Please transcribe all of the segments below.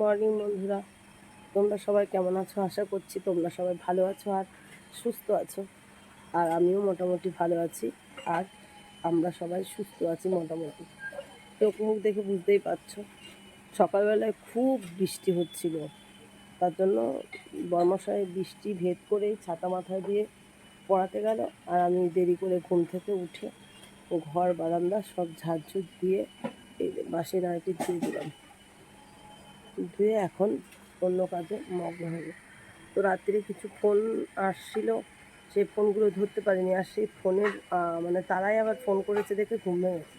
Morning বন্ধুরা। তোমরা সবাই কেমন আছো? আশা করছি তোমরা সবাই ভালো আছো আর সুস্থ আছো। আর আমিও মোটামুটি ভালো আছি। আর আমরা সবাই সুস্থ আছি মোটামুটি। চোখ মুখ দেখে বুঝতেই পারছ। সকালবেলায় খুব বৃষ্টি হচ্ছিল। তার জন্য বর্মশায় বৃষ্টি ভেদ করেই ছাতা মাথায় দিয়ে পড়াতে গেল। আর আমি দেরি করে ঘুম থেকে উঠে ও ঘর, বারান্দা সব ঝাড়ঝুট দিয়ে এই যে বাসি নাড়িটি ধুয়ে দিলাম। ধুয়ে এখন অন্য কাজে মগ্ন হবে তো রাত্রে কিছু ফোন আসছিল সেই ফোনগুলো ধরতে পারিনি। আর সেই ফোনের মানে তারাই আবার ফোন করেছে দেখে ঘুম ভেঙে গেছে।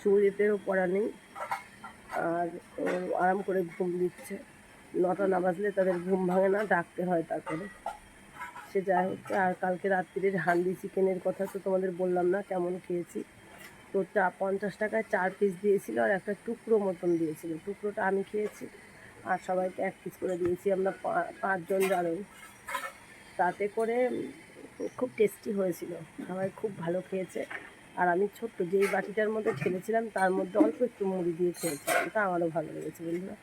সূর্যেতেরও পড়া নেই। আর আরাম করে ঘুম দিচ্ছে। নটা না বাজলে তাদের ঘুম ভাঙে না, ডাকতে হয় তারপরে। সে যাই হোক, আর কালকে রাত্রির হান্ডি চিকেনের কথা তো তোমাদের বললাম না, কেমন খেয়েছি। তো চা পঞ্চাশ টাকায় চার পিস দিয়েছিল আর একটা টুকরো মতন দিয়েছিল। টুকরোটা আমি খেয়েছি আর সবাইকে এক পিস করে দিয়েছি। আমরা পাঁচজন যাবেন তাতে করে খুব টেস্টি হয়েছিল। সবাই খুব ভালো খেয়েছে। আর আমি ছোট্ট যেই বাটিটার মধ্যে ঠেলেছিলাম, তার মধ্যে অল্প একটু মুড়ি দিয়ে খেয়েছিলাম। তা আমারও ভালো লেগেছে বন্ধুরা।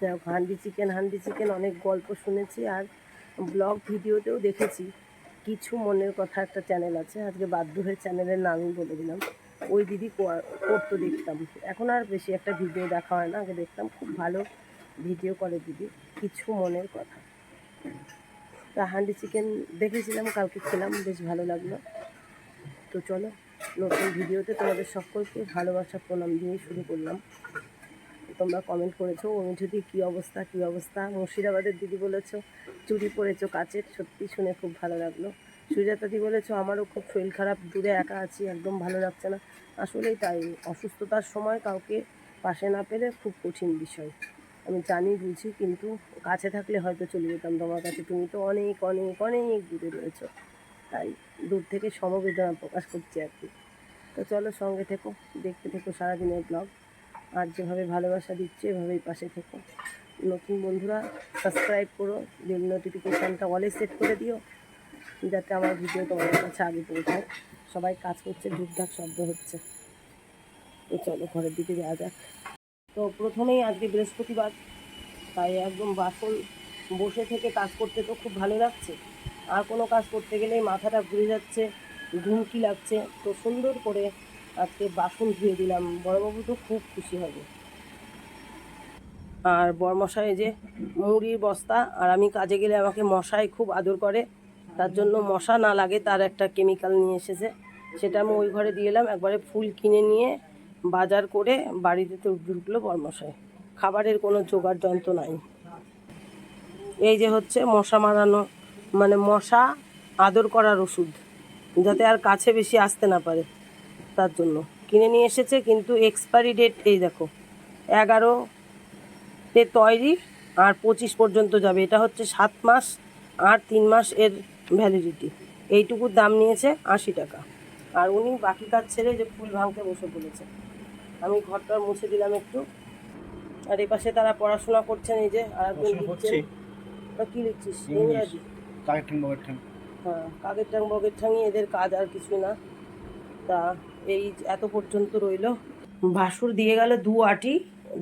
যাই হোক, হান্ডি চিকেন হান্ডি চিকেন অনেক গল্প শুনেছি আর ব্লগ ভিডিওতেও দেখেছি। কিছু মনের কথা একটা চ্যানেল আছে। আজকে বাধ্য হয়ে চ্যানেলের নামই বলে দিলাম। ওই দিদি কর- করতো দেখতাম। এখন আর বেশি একটা ভিডিও দেখা হয় না, আগে দেখতাম, খুব ভালো ভিডিও করে দিদি, কিছু মনের কথা। তা হান্ডি চিকেন দেখেছিলাম, কালকে খেলাম, বেশ ভালো লাগল। তো চলো, নতুন ভিডিওতে তোমাদের সকলকে ভালোবাসা প্রণাম দিয়ে শুরু করলাম। তোমরা কমেন্ট করেছ যদি কী অবস্থা কী অবস্থা? মুর্শিদাবাদের দিদি বলেছ, চুরি পরেছো কাচের, সত্যি শুনে খুব ভালো লাগল। সুজাতা দি বলেছ, আমারও খুব শরীর খারাপ, দূরে একা আছি, একদম ভালো লাগছে না। আসলেই তাই, অসুস্থতার সময় কাউকে পাশে না পেলে খুব কঠিন বিষয়। আমি জানি, বুঝি, কিন্তু কাছে থাকলে হয়তো চলে যেতাম তোমার কাছে। তুমি তো অনেক অনেক অনেক দূরে রয়েছো। তাই দূর থেকে সমবেদনা প্রকাশ করছি আর কি। তো চলো সঙ্গে থেকো, দেখতে থেকো সারাদিনের ব্লগ। আর যেভাবে ভালোবাসা দিচ্ছে, এভাবেই পাশে থেকো। নতুন বন্ধুরা, সাবস্ক্রাইব করো, বেল নোটিফিকেশানটা অলে সেট করে দিও। যাতে আমার ভিডিও তোমাদের কাছে আগে পৌঁছায়। সবাই কাজ করছে ঢুকঢাক শব্দ হচ্ছে। তো চলো ঘরের দিকে যাওয়া যাক। তো প্রথমেই আজকে বৃহস্পতিবার, তাই একদম বাসন বসে থেকে কাজ করতে তো খুব ভালো লাগছে। আর কোনো কাজ করতে গেলেই মাথাটা ঘুরে যাচ্ছে ঘুমকি লাগছে। তো সুন্দর করে আজকে বাসন ধুয়ে দিলাম। বড়বাবু তো খুব খুশি হবে। আর বরমশাই যে মুড়ির বস্তা, আর আমি কাজে গেলে আমাকে মশাই খুব আদর করে। তার জন্য মশা না লাগে, তার একটা কেমিক্যাল নিয়ে এসেছে। সেটা আমি ওই ঘরে দিয়ে এলাম, একবারে ফুল কিনে নিয়ে বাজার করে বাড়িতে তো ঢুকলো বরমশাই। খাবারের কোনো জোগাড় যন্ত্র নাই। এই যে হচ্ছে মশা মারানো মানে মশা আদর করার ওষুধ, যাতে আর কাছে বেশি আসতে না পারে তার জন্য। কিনে নিয়ে এসেছে, কিন্তু এক্সপায়ারি ডেট এই দেখো, এগারো তে তৈরি আর পঁচিশ পর্যন্ত যাবে। এটা হচ্ছে সাত মাস আর তিন মাস এর ভ্যালিডিটি এইটুকুর দাম নিয়েছে আশি টাকা। আর উনি বাকি কাজ ছেড়ে যে ফুল ভাঙতে বসে পড়েছে। আমি ঘরটা মুছে দিলাম একটু। আর এই পাশে তারা পড়াশোনা করছেন এই যে আর একজন হচ্ছে? ওটা কি লিখছিস। ইংরাজি। কাকের ঠ্যাং বগের ঠ্যাং হ্যাঁ কাকের টাং বগের ঠাঙি এদের কাজ আর কিছু না। তা এই এত পর্যন্ত রইল। ভাসুর দিয়ে গেল দু আটি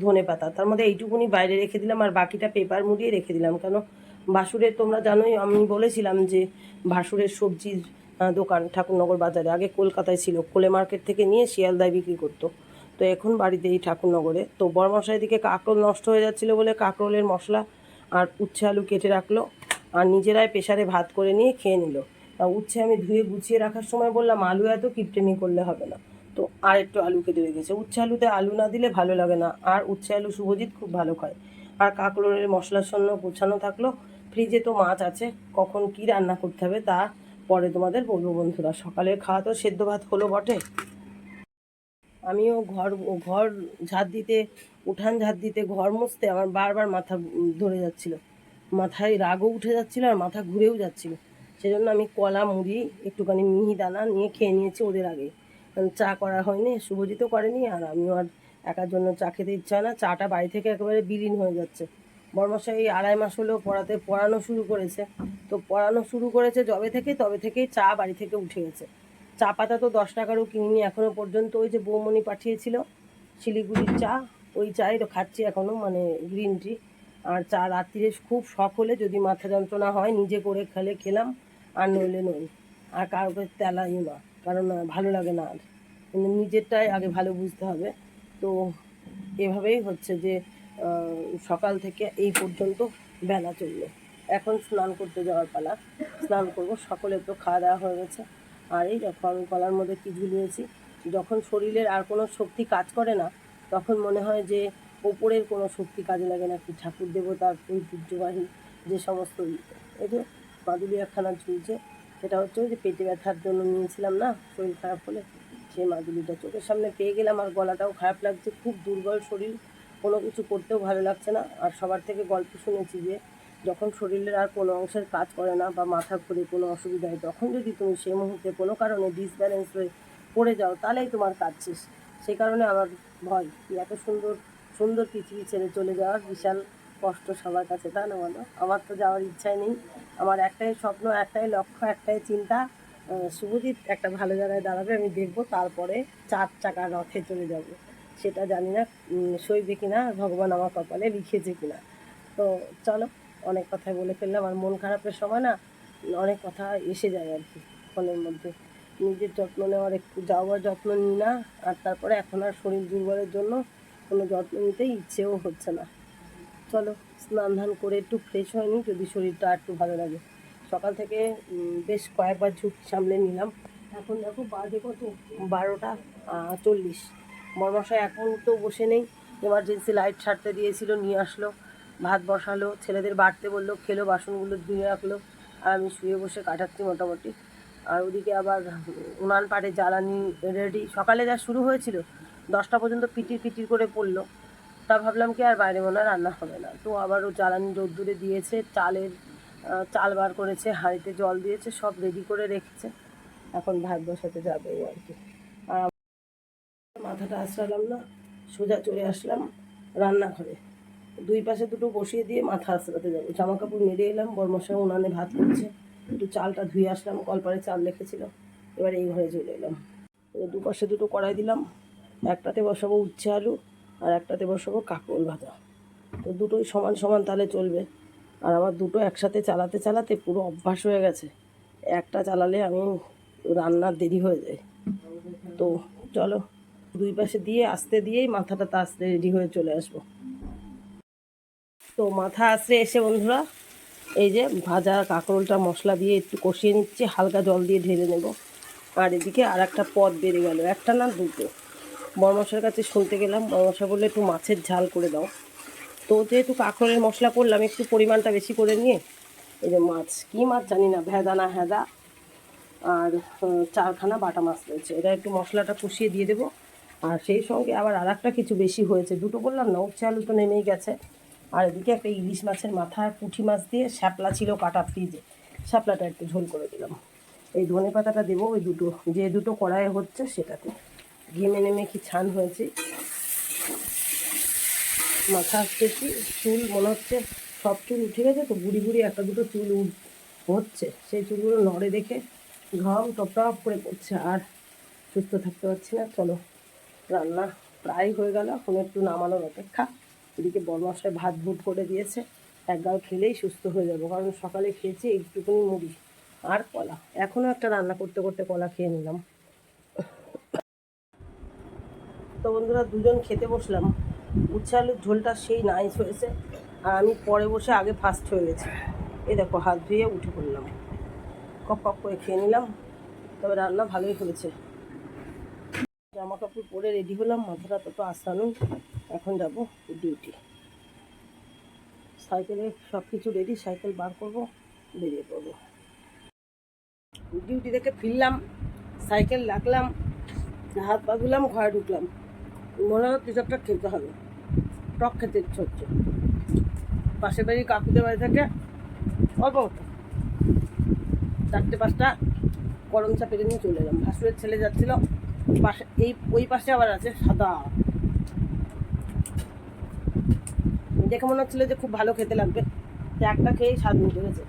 ধনে পাতা তার মধ্যে এইটুকুনি বাইরে রেখে দিলাম আর বাকিটা পেপার মুড়িয়ে রেখে দিলাম। কেন? বাসুরের তোমরা জানোই, আমি বলেছিলাম যে ভাসুরের সবজির দোকান ঠাকুরনগর বাজারে। আগে কলকাতায় ছিল, কোলে মার্কেট থেকে নিয়ে শিয়ালদায় বিক্রি করতো। তো এখন বাড়িতে এই ঠাকুরনগরে। তো বড়মশাই দিকে কাঁকরোল নষ্ট হয়ে যাচ্ছিল বলে কাঁকরোলের মশলা আর উচ্ছে আলু কেটে রাখল আর নিজেরাই প্রেশারে ভাত করে নিয়ে খেয়ে নিল। উচ্ছে আমি ধুয়ে গুছিয়ে রাখার সময় বললাম, আলু এত কিপটেমি করলে হবে না। তো আর একটু আলু কেটে রেখেছে। উচ্ছে আলুতে আলু না দিলে ভালো লাগে না। আর উচ্ছে আলু শুভজিৎ খুব ভালো খায়। আর কাঁকরোলের মশলার সঙ্গে গোছানো থাকল। ফ্রিজে তো মাছ আছে, কখন কি রান্না করতে হবে তা পরে তোমাদের বলব বন্ধুরা। সকালের খাওয়া তো সেদ্ধ ভাত হলো বটে। আমিও ঘর ঘর ঝাড় দিতে, উঠান ঝাড় দিতে ঘর মুছতে আমার বারবার মাথা ধরে যাচ্ছিল। মাথায় রাগও উঠে যাচ্ছিল আর মাথা ঘুরেও যাচ্ছিল। সেজন্য আমি কলা, মুড়ি, একটুখানি মিহি দানা নিয়ে খেয়ে নিয়েছি ওদের আগে। চা করা হয়নি শুভজিতও করেনি আর আমিও আর একার জন্য চা খেতে ইচ্ছা হয় না। চাটা বাড়ি থেকে একেবারে বিলীন হয়ে যাচ্ছে। বর্মশাই আড়াই মাস হলেও পড়াতে, পড়ানো শুরু করেছে। তো পড়ানো শুরু করেছে যবে থেকে, তবে থেকেই চা বাড়ি থেকে উঠে গেছে। চা পাতা তো দশ টাকারও কিনিনি এখনও পর্যন্ত, ওই যে বৌমণি পাঠিয়েছিল শিলিগুড়ির চা, ওই চাই তো খাচ্ছি এখনও মানে গ্রিন টি আর চা রাত্রিরে খুব শখ হলে যদি মাথা যন্ত্রণা হয়, নিজে করে খেলে খেলাম, আর নইলে নই। আর কাউকে তেলাই না, কারণ ভালো লাগে না আর। কিন্তু নিজেরটাই আগে ভালো বুঝতে হবে। তো এভাবেই হচ্ছে যে সকাল থেকে এই পর্যন্ত বেলা চলল। এখন স্নান করতে যাওয়ার পালা। স্নান করব সকলে তো খাওয়া দাওয়া হয়ে গেছে। আর এই দেখো আমি গলার মধ্যে কি ঝুলিয়েছি, যখন শরীরের আর কোনো শক্তি কাজ করে না, তখন মনে হয় যে ওপরের কোনো শক্তি কাজে লাগে না। কি ঠাকুর দেবতার ঐতিহ্যবাহী যে সমস্ত এই যে মাদুলি একখানা ঝুলছে, সেটা হচ্ছে ওই যে পেটে ব্যথার জন্য নিয়েছিলাম না, শরীর খারাপ হলে সেই মাদুলিটা চোখের সামনে পেয়ে গেলাম। আর গলাটাও খারাপ লাগছে, খুব দুর্বল শরীর। কোনো কিছু করতেও ভালো লাগছে না। আর সবার থেকে গল্প শুনেছি যে, যখন শরীরের আর কোনো অংশের কাজ করে না বা মাথা ঘুরে কোনো অসুবিধা হয়, তখন যদি তুমি সেই মুহূর্তে কোনো কারণে ডিসব্যালেন্স হয়ে পড়ে যাও, তাহলেই তোমার কাজ শেষ। সেই কারণে আমার ভয় এত সুন্দর সুন্দর পৃথিবী ছেড়ে চলে যাওয়ার বিশাল কষ্ট সবার কাছে, তা না বলো? আমার তো যাওয়ার ইচ্ছাই নেই। আমার একটাই স্বপ্ন, একটাই লক্ষ্য, একটাই চিন্তা শুভজিৎ একটা ভালো জায়গায় দাঁড়াবে, আমি দেখব, তারপরে চার চাকা রথে চলে যাব। সেটা জানি না সইবে কিনা, ভগবান আমার কপালে লিখেছে কিনা। তো চলো, অনেক কথাই বলে ফেললাম, আর মন খারাপের সময় না, অনেক কথা এসে যায় আর কি ফোনের মধ্যে। নিজের যত্ন নেওয়ার একটু, যাওয়ার যত্ন নিই না, আর তারপরে এখন আর শরীর দুর্বলের জন্য কোনো যত্ন নিতে ইচ্ছেও হচ্ছে না। চলো, স্নান ধান করে একটু ফ্রেশ হয়নি যদি শরীরটা আর একটু ভালো লাগে। সকাল থেকে বেশ কয়েকবার ঝুঁকি সামলে নিলাম। এখন দেখো বাজে কত? বারোটা চল্লিশ। বর্মশাই এখন তো বসে নেই। এমার্জেন্সি লাইট ছাড়তে দিয়েছিল, নিয়ে আসলো। ভাত বসালো, ছেলেদের বাড়তে বলল, খেলো, বাসনগুলো ধুয়ে রাখল। আর আমি শুয়ে বসে কাটাচ্ছি মোটামুটি। আর ওদিকে আবার উনান পাড়ে জ্বালানি রেডি সকালে যা শুরু হয়েছিল, দশটা পর্যন্ত পিটির পিটির করে পড়ল। তা ভাবলাম কি আর বাইরে মনে রান্না হবে না। তো আবার ও জ্বালানি রোদ্দুরে দিয়েছে, চালের চাল বার করেছে, হাঁড়িতে জল দিয়েছে, সব রেডি করে রেখেছে। এখন ভাত বসাতে যাবে আর কি। মাথাটা আশ্রালাম না, সোজা চলে আসলাম রান্নাঘরে। দুই পাশে দুটো বসিয়ে দিয়ে মাথা আশ্রাতে যাব। জামা কাপড় মেরে এলাম, বর্মশাই উনানে ভাত করছে। একটু চালটা ধুয়ে আসলাম, কলপারে চাল রেখেছিল। এবার এই ঘরে চলে এলাম। দুপাশে দুটো কড়াই দিলাম, একটাতে বসাবো উচ্ছে আলু আর একটাতে বসাবো কাকরোল ভাজা। তো দুটোই সমান সমান তাহলে চলবে। আর আমার দুটো একসাথে চালাতে চালাতে পুরো অভ্যাস হয়ে গেছে। একটা চালালে আমি রান্নার দেরি হয়ে যায়। তো চলো দুই পাশে দিয়ে, আস্তে দিয়েই মাথাটা তা আস্তে রেডি হয়ে চলে আসব। তো মাথা আস্তে এসে বন্ধুরা, এই যে ভাজা কাঁকরোলটা মশলা দিয়ে একটু কষিয়ে নিচ্ছি, হালকা জল দিয়ে ঢেলে নেব। আর এদিকে আর একটা পদ বেড়ে গেল, একটা না দুটো। বরমশার কাছে শুনতে গেলাম বরমশা বললে, একটু মাছের ঝাল করে দাও। তো যেহেতু কাঁকরোলের মশলা করলাম, একটু পরিমাণটা বেশি করে নিয়ে, এই যে মাছ, কী মাছ জানি না, ভেদা না হেদা আর চারখানা বাটা মাছ রয়েছে। এটা একটু মশলাটা কষিয়ে দিয়ে দেবো। আর সেই সঙ্গে আবার আর একটা কিছু বেশি হয়েছে। দুটো বললাম না উচ্ছে আলু তো নেমেই গেছে। আর এদিকে একটা ইলিশ মাছের মাথা পুঁটি মাছ দিয়ে শ্যাপলা ছিল কাটা ফ্রিজে। শ্যাপলাটা একটু ঝোল করে দিলাম। এই ধনে পাতাটা দেবো, ওই দুটো, যে দুটো কড়াই হচ্ছে সেটাতে। ঘেমে নেমে কি ছান হয়েছে। মাথা আসতেছি চুল মনে হচ্ছে সব চুল উঠে গেছে, তো বুড়ি বুড়ি একটা দুটো চুল হচ্ছে। সেই চুলগুলো নড়ে দেখে ঘাম টপ করে পড়ছে, আর সুস্থ থাকতে পারছি না। চলো রান্না প্রায় হয়ে গেল। এখন একটু নামানোর অপেক্ষা। এদিকে বরমাসায় ভাত ভুট করে দিয়েছে। এক গাল খেলেই সুস্থ হয়ে যাব, কারণ সকালে খেয়েছি একটুকুনি মুড়ি আর কলা। এখনও একটা রান্না করতে করতে কলা খেয়ে নিলাম। তো বন্ধুরা, দুজন খেতে বসলাম। উচ্ছে আলুর ঝোলটা সেই নাইস হয়েছে। আর আমি পরে বসে আগে ফার্স্ট হয়ে গেছি। এই দেখো, হাত ধুয়ে উঠে পড়লাম। কপ কপ করে খেয়ে নিলাম। তবে রান্না ভালোই হয়েছে। জামা কাপড় পরে রেডি হলাম, মাথাটা তো আসানো। এখন যাব ডিউটি সাইকেলে সব কিছু রেডি সাইকেল বার করব, বেরিয়ে পড়ব। ডিউটি থেকে ফিরলাম, সাইকেল রাখলাম, হাত পা ধুলাম, ঘরে ঢুকলাম। মনে হলো কিছু একটা খেতে হবে। টক খেতে ইচ্ছে হচ্ছে। পাশের বাড়ি কাকুদের বাড়ি থেকে অল্প চারটে পাঁচটা গরম চা পেরে নিয়ে চলে এলাম। ভাসুরের ছেলে যাচ্ছিল। পাশে, এই, ওই পাশে আবার আছে সাদা দেখে মনে হচ্ছিল যে খুব ভালো খেতে লাগবে। একটা খেয়েই স্বাদ মিটে গেছে।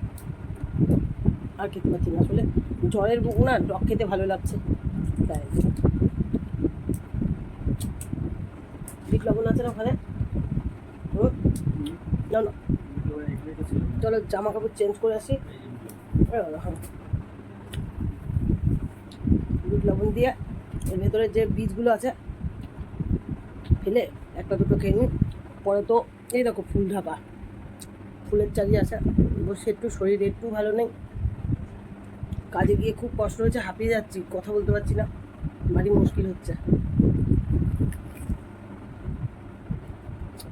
আর খেতে পারছি না। আসলে জ্বরের বুক না টক খেতে ভালো লাগছে। তাই। বিট লবণ আছে না ওখানে? না চলো জামা কাপড় চেঞ্জ করে আসি। হ্যাঁ। বিট লবণ দিয়ে ভেতরে যে বীজগুলো আছে, ফেলে একটা দুটো খেয়ে নিই। পরে তো এই দেখো ফুল ঢাকা। ফুলের চালিয়ে আছে। বসে একটু শরীর একটু ভালো নেই। কাজে গিয়ে খুব কষ্ট হচ্ছে, হাঁপিয়ে যাচ্ছি, কথা বলতে পারছি না। বাড়ি মুশকিল হচ্ছে।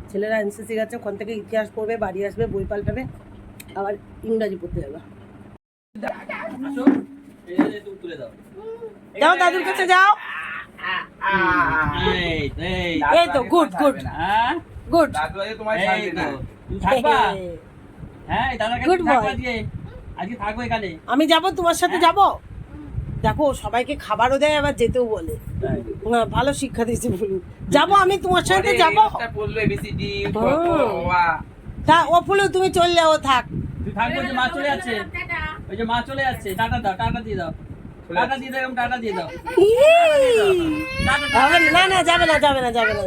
ছেলেরা এনসিসি গেছে, ওখান থেকে ইতিহাস পড়বে, বাড়ি আসবে, বই পাল্টাবে, আবার ইংরাজি পড়তে যাবে। যাও দাদুর কাছে যাও। এই তো, গুড গুড হ্যাঁ? গুড থাকবা? হ্যাঁ. আজকে। থাকব এখানে। আমি যাব তোমার সাথে যাব? দেখো সবাইকে খাবারও দেয় আবার যেতেও বলে। ভালো শিক্ষা দিয়েছে বলুন। যাব আমি তোমার সাথে যাব। তা ও। ফুলে তুমি চললে ও থাক। তুই থাকব যে মা চলে যাচ্ছে। ওই যে মা চলে যাচ্ছে। টাটা দাও টাটা দিয়ে দাও। টাটা দিয়ে দাও টাটা দিয়ে দাও। Tata tata. হবে না, না না যাবে না যাবে না যাবে না।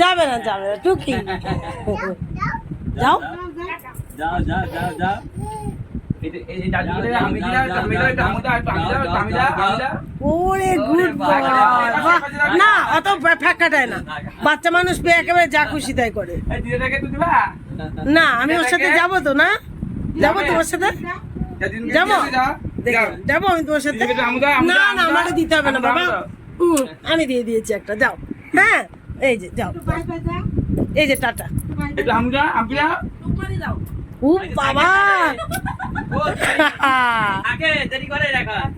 যাবে না যাবে না টুকি। যাও। যাও যাও যাও যাও ওরে গুড বয়। না অত ফ্যাকাটায় না। বাচ্চা মানুষ পেয়ে একেবারে যা খুশি তাই করে। না আমি ওর সাথে যাব তো না? যাব তো ওর সাথে? যাব? যাব আমি তোমার সাথে? দিদি, আমুদা, আমুদা, না না আমাকে দিতে হবে না বাবা। হুম, আমি দিয়ে দিয়েছি একটা যাও। হ্যাঁ এই যে যাও। এই যে টাটা। ও বাবা। ও, আগে দেরি করে দেখা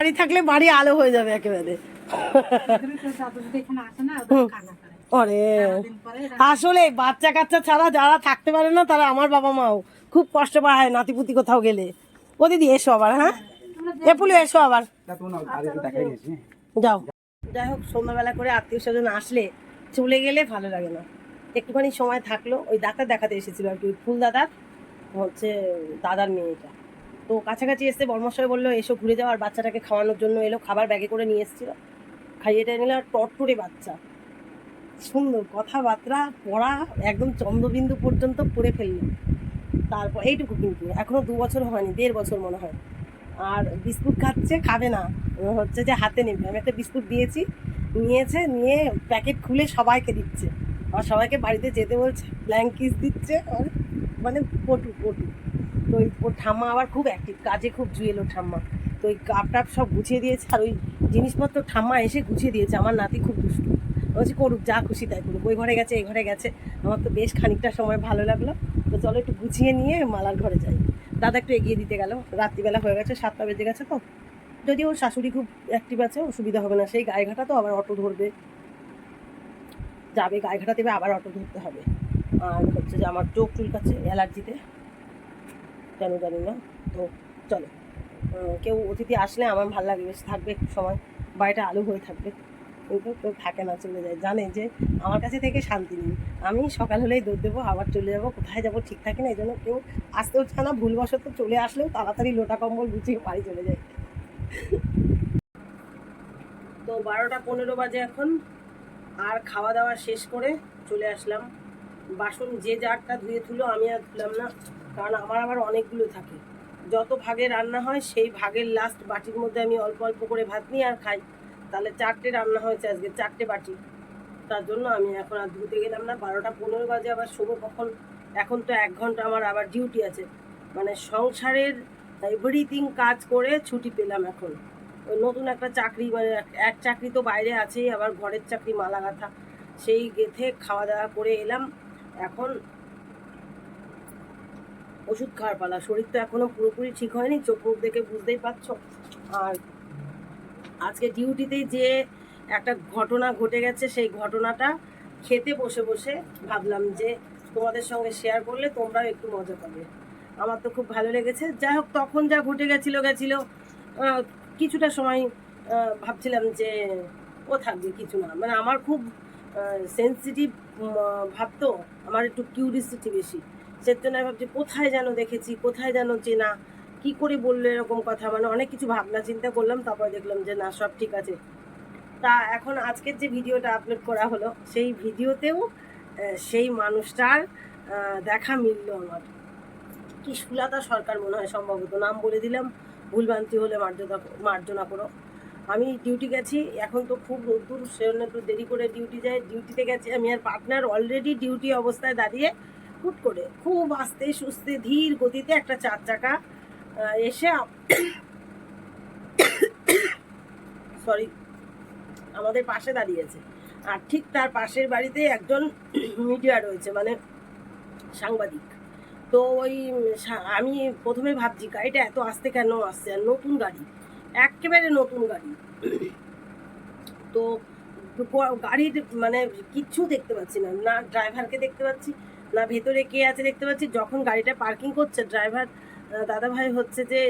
বাড়ি থাকলে বাড়ি আলো হয়ে যাবে একেবারে। অরে আসলে বাচ্চা কাচ্চা ছাড়া যারা থাকতে পারে না তারা আমার বাবা মাও খুব কষ্ট পায় নাতিপুতি কোথাও গেলে। ও দিদি, এসো আবার হ্যাঁ? এ পুলু এসো আবার। যাও। যাই হোক, সন্ধ্যাবেলা করে আত্মীয় স্বজন আসলে চলে গেলে ভালো লাগে না। একটুখানি সময় থাকল, ওই ডাক্তার দেখাতে এসেছিল আর কি, ওই ফুল দাদার, হচ্ছে দাদার মেয়েটা। তো কাছাকাছি এসে বর্মশয় বলল, এসো ঘুরে যাও, আর বাচ্চাটাকে খাওয়ানোর জন্য এলো, খাবার ব্যাগে করে নিয়ে এসেছিল। খাইয়ে টাইয়ে নিলে, আর টটটরে বাচ্চা। সুন্দর কথাবার্তা, পড়া, একদম চন্দ্রবিন্দু পর্যন্ত পড়ে ফেলল। তারপর এইটুকু কিন্তু। এখনও দু বছর হয়নি, দেড় বছর মনে হয়। আর বিস্কুট খাচ্ছে, খাবে না। হচ্ছে যে হাতে নেবে। আমি একটা বিস্কুট দিয়েছি, নিয়েছে, নিয়ে প্যাকেট খুলে সবাইকে দিচ্ছে। আর সবাইকে বাড়িতে যেতে বলছে ব্ল্যাঙ্কিস দিচ্ছে, আর মানে পটু পটু। তো ওই ওর ঠাম্মা আবার খুব অ্যাক্টিভ কাজে খুব জুয়েলো ঠাম্মা। তো ওই কাপ টাপ সব গুছিয়ে দিয়েছে, আর ওই জিনিসপত্র ঠাম্মা এসে গুছিয়ে দিয়েছে। আমার নাতি খুব দুষ্টু। বলছি, করুক, যা খুশি তাই করুক। ওই ঘরে গেছে, এই ঘরে গেছে। আমার তো বেশ খানিকটা সময় ভালো লাগল। তো চলো একটু গুছিয়ে নিয়ে মালার ঘরে যাই। দাদা একটু এগিয়ে দিতে গেল। রাত্রিবেলা হয়ে গেছে, সাতটা বেজে গেছে তো। যদি ওর শাশুড়ি খুব অ্যাক্টিভ আছে, অসুবিধা হবে না। সেই গায়ে ঘাটা তো আবার অটো ধরবে। যাবে গায়ে ঘাটা দেবে, আবার অটো ধরতে হবে। আর হচ্ছে যে আমার চোখ চুলকাচ্ছে অ্যালার্জিতে। কেন জানি না। তো চলো। কেউ অতিথি আসলে আমার ভালো লাগে বেশ থাকবে একটু সময়। বাড়িটা আলো হয়ে থাকবে। কিন্তু কেউ থাকে না, চলে যায়। জানে যে আমার কাছে থেকে শান্তি নেই। আমি সকাল হলেই দৌড় দেবো, আবার চলে যাব, কোথায় যাব ঠিক থাকে না, এই জন্য কেউ আসতেও চায় না। ভুলবশত চলে আসলেও তাড়াতাড়ি লোটা কম্বল গুছিয়ে বাড়ি চলে যায়। তো বারোটা পনেরো বাজে এখন। আর খাওয়া দাওয়া শেষ করে চলে আসলাম। বাসন যে যারটা ধুয়ে তুলো আমি আর ধুলাম না, কারণ আমার আবার অনেকগুলো থাকে। যত ভাগে রান্না হয়, সেই ভাগের লাস্ট বাটির মধ্যে আমি অল্প অল্প করে ভাত নিই আর খাই। তাহলে চারটে রান্না হয়েছে আজকে, চারটে বাটি তার জন্য আমি এখন আর ধুতে গেলাম না, বারোটা পনেরো বাজে আবার শোবো কখন? এখন তো এক ঘণ্টা আমার আবার ডিউটি আছে। মানে সংসারের এভরিথিং কাজ করে ছুটি পেলাম এখন। ওই নতুন একটা চাকরি মানে এক- চাকরি তো বাইরে আছেই, আবার ঘরের চাকরি, মালা গাঁথা। সেই গেথে খাওয়া দাওয়া করে এলাম। এখন ওষুধ খাওয়ার পালা। শরীর তো এখনও পুরোপুরি ঠিক হয়নি, চোখ মুখ দেখে বুঝতেই পারছ। আর আজকে ডিউটিতে যে একটা ঘটনা ঘটে গেছে, সেই ঘটনাটা খেতে বসে বসে ভাবলাম যে তোমাদের সঙ্গে শেয়ার করলে তোমরাও একটু মজা পাবে। আমার তো খুব ভালো লেগেছে। যাই হোক, তখন যা ঘটে গেছিল গেছিল কিছুটা সময় ভাবছিলাম যে ও থাকবে, কিছু না। মানে আমার খুব সেন্সিটিভ ভাবতো আমার একটু কিউরিসিটি বেশি। সের জন্য আমি ভাবছি, কোথায় যেন দেখেছি, কোথায় যেন চেনা কি করে বলল এরকম কথা? মানে অনেক কিছু ভাবনা চিন্তা করলাম, তারপরে দেখলাম যে না, সব ঠিক আছে। তা এখন আজকের যে ভিডিওটা আপলোড করা হলো, সেই ভিডিওতেও সেই মানুষটার দেখা মিললো আমার। কি সুলতা সরকার মনে হয় সম্ভবত, নাম বলে দিলাম ভুলভ্রান্তি হলে মার্জনা মার্জনা করো। আমি ডিউটি গেছি, এখন তো খুব রোদ্দুর, সেজন্য একটু দেরি করে ডিউটি যায় ডিউটিতে গেছি আমি আর পার্টনার অলরেডি ডিউটি অবস্থায় দাঁড়িয়ে হুট করে, খুব আস্তে সুস্তে ধীর গতিতে একটা চার চাকা এসে সরি আমাদের পাশে দাঁড়িয়েছে। আর ঠিক তার পাশের বাড়িতে একজন মিডিয়া রয়েছে মানে সাংবাদিক। তো ওই আমি প্রথমে ভাবছি, গাড়িটা এত আস্তে কেন আসছে? আর নতুন গাড়ি। একেবারে নতুন গাড়ি। তো গাড়ির মানে কিচ্ছু দেখতে পাচ্ছি না। না ড্রাইভারকে দেখতে পাচ্ছি, না ভেতরে কে আছে দেখতে পাচ্ছি। যখন গাড়িটা পার্কিং করছে ড্রাইভার দাদা ভাই হচ্ছে যে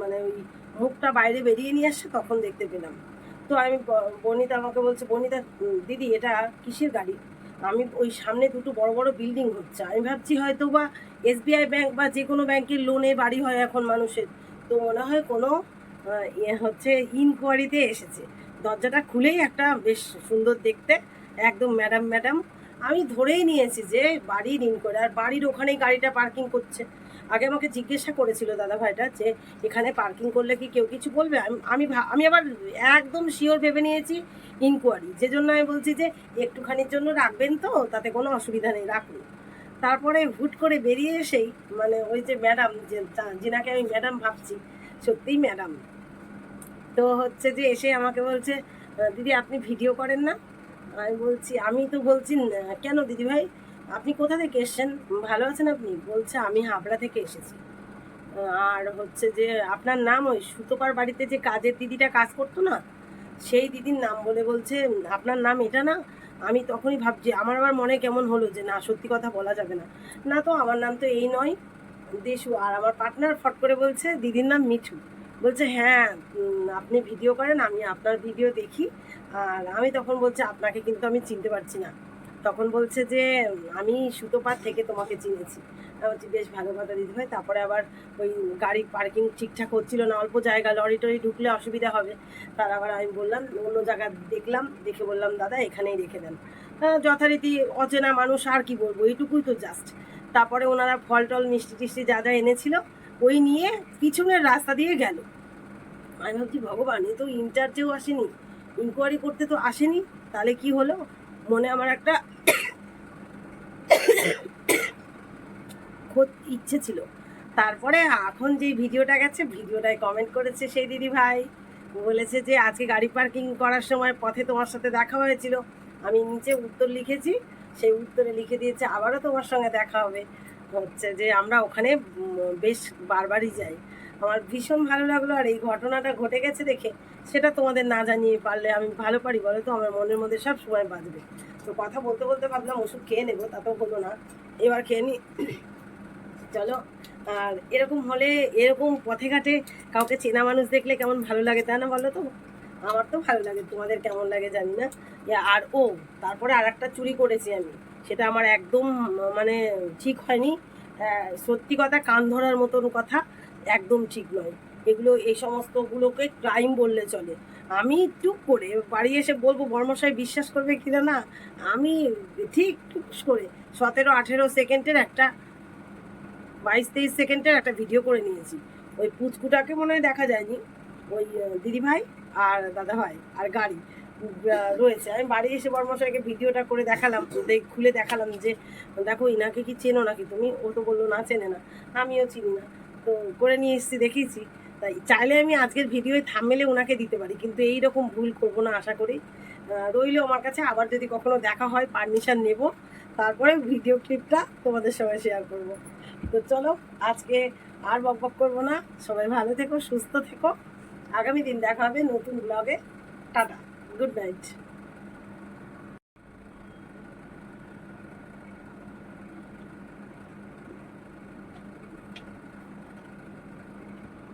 মানে ওই মুখটা বাইরে বেরিয়ে নিয়ে আসছে তখন দেখতে পেলাম। তো আমি বনিতা আমাকে বলছে, বনিতা দিদি, এটা কিসের গাড়ি? আমি ওই সামনে দুটো বড় বড় বিল্ডিং হচ্ছে। আমি ভাবছি হয়তো বা এসবিআই ব্যাংক বা যে কোনো ব্যাংকের লোনে বাড়ি হয় এখন মানুষের। তো মনে হয় কোনো ইয়ে হচ্ছে ইনকোয়ারিতে এসেছে। দরজাটা খুলেই একটা বেশ সুন্দর দেখতে, একদম ম্যাডাম ম্যাডাম আমি ধরেই নিয়েছি যে বাড়ির ইনকোয়ারি আর বাড়ির ওখানেই গাড়িটা পার্কিং করছে। আগে আমাকে জিজ্ঞাসা করেছিল দাদা ভাইটা যে এখানে পার্কিং করলে কি কেউ কিছু বলবে? আমি আমি আবার একদম শিওর ভেবে নিয়েছি ইনকোয়ারি যে জন্য আমি বলছি যে একটুখানির জন্য রাখবেন তো, তাতে কোনো অসুবিধা নেই, রাখুন। তারপরে হুট করে বেরিয়ে এসেই মানে ওই যে ম্যাডাম যে যিনাকে আমি ম্যাডাম ভাবছি, সত্যিই ম্যাডাম তো হচ্ছে যে এসে আমাকে বলছে দিদি, আপনি ভিডিও করেন না? আমি বলছি, আমি তো বলছি কেন দিদি ভাই আপনি কোথা থেকে এসেছেন? ভালো আছেন আপনি? বলছে, আমি হাবড়া থেকে এসেছি। আর হচ্ছে যে, আপনার নাম ওই সুতোপার বাড়িতে যে কাজের দিদিটা কাজ করতো না, সেই দিদির নাম বলে বলছে, আপনার নাম এটা না? আমি তখনই ভাবছি, আমার আবার মনে কেমন হলো যে, না, সত্যি কথা বলা যাবে না। না তো, আমার নাম তো এই নয়, দেশু। আর আমার পার্টনার ফট করে বলছে, দিদির নাম মিঠু। বলছে হ্যাঁ আপনি ভিডিও করেন, আমি আপনার ভিডিও দেখি। আর আমি তখন বলছি, আপনাকে কিন্তু আমি চিনতে পারছি না। তখন বলছে যে, আমি সুতোপাত থেকে তোমাকে চিনেছি। বলছি, বেশ ভালো কথা দিতে হয় তারপরে আবার ওই গাড়ি পার্কিং ঠিকঠাক হচ্ছিল না, অল্প জায়গা, লরি টরি ঢুকলে অসুবিধা হবে। তার আবার আমি বললাম, অন্য জায়গা দেখলাম, দেখে বললাম, দাদা, এখানেই রেখে দেন। যথারীতি অচেনা মানুষ, আর কি বলব, এইটুকুই তো জাস্ট তারপরে ওনারা ফল টল মিষ্টি টিষ্টি যা যা এনেছিল, ওই নিয়ে পিছনের রাস্তা দিয়ে গেল। আমি ভাবছি, ভগবান, এ তো ইন্টারচেও আসেনি। ইনকোয়ারি করতে তো আসেনি। তাহলে কি হলো? মনে আমার একটা খোঁজ ইচ্ছে ছিল। তারপরে এখন যে ভিডিওটা গেছে, ভিডিওটায় কমেন্ট করেছে সেই দিদি ভাই। বলেছে যে, আজকে গাড়ি পার্কিং করার সময় পথে তোমার সাথে দেখা হয়েছিল। আমি নিচে উত্তর লিখেছি। সেই উত্তরে লিখে দিয়েছে, আবারও তোমার সঙ্গে দেখা হবে। হচ্ছে যে, আমরা ওখানে বেশ বারবারই যাই। আমার ভীষণ ভালো লাগল আর এই ঘটনাটা ঘটে গেছে দেখে সেটা তোমাদের না জানিয়ে পারলে আমি ভালো পারি বলো তো? আমার মনের মধ্যে সব সময় বাজবে তো কথা বলতে বলতে ভাবলাম ওষুধ খেয়ে নেব তাতেও হলো না। এবার খেয়ে নি। চলো আর এরকম হলে এরকম পথে ঘাটে কাউকে চেনা মানুষ দেখলে কেমন ভালো লাগে তাই না বলো তো? আমার তো ভালো লাগে তোমাদের কেমন লাগে জানি না। আর ও তারপরে আর একটা চুরি করেছি আমি। সেটা আমার একদম মানে ঠিক হয়নি। আহ, সত্যি কথা কান ধরার মতন কথা। একদম ঠিক নয়। এগুলো, এই সমস্তগুলোকে ক্রাইম বললে চলে। আমি টুক করে, বাড়ি এসে বলব, বর্মশাই বিশ্বাস করবে কিনা না আমি ঠিক টুক করে সতেরো, আঠেরো সেকেন্ডের একটা, বাইশ, তেইশ সেকেন্ডের একটা ভিডিও করে নিয়েছি। ওই পুচকুটাকে মনে হয় দেখা যায়নি। ওই দিদি ভাই আর দাদা ভাই আর গাড়ি রয়েছে। আমি বাড়ি এসে বর্মশাইকে ভিডিওটা করে দেখালাম, দেখ- খুলে দেখালাম যে, দেখো, ইনাকে কি চেনো নাকি তুমি? ও তো বলল, না, চেনে না। আমিও চিনি না। করে নিয়ে এসেছি, দেখিয়েছি। তাই চাইলে আমি আজকের ভিডিওয় থামমেলে ওনাকে দিতে পারি, কিন্তু এই রকম ভুল করব না আশা করি। রইল আমার কাছে, আবার যদি কখনো দেখা হয় পারমিশন নেব। তারপরে ভিডিও ক্লিপটা তোমাদের সঙ্গে শেয়ার করব। তো চলো, আজকে আর বক বক করব না। সবাই ভালো থেকো, সুস্থ থেকো। আগামী দিন দেখা হবে নতুন ব্লগে টাটা গুড নাইট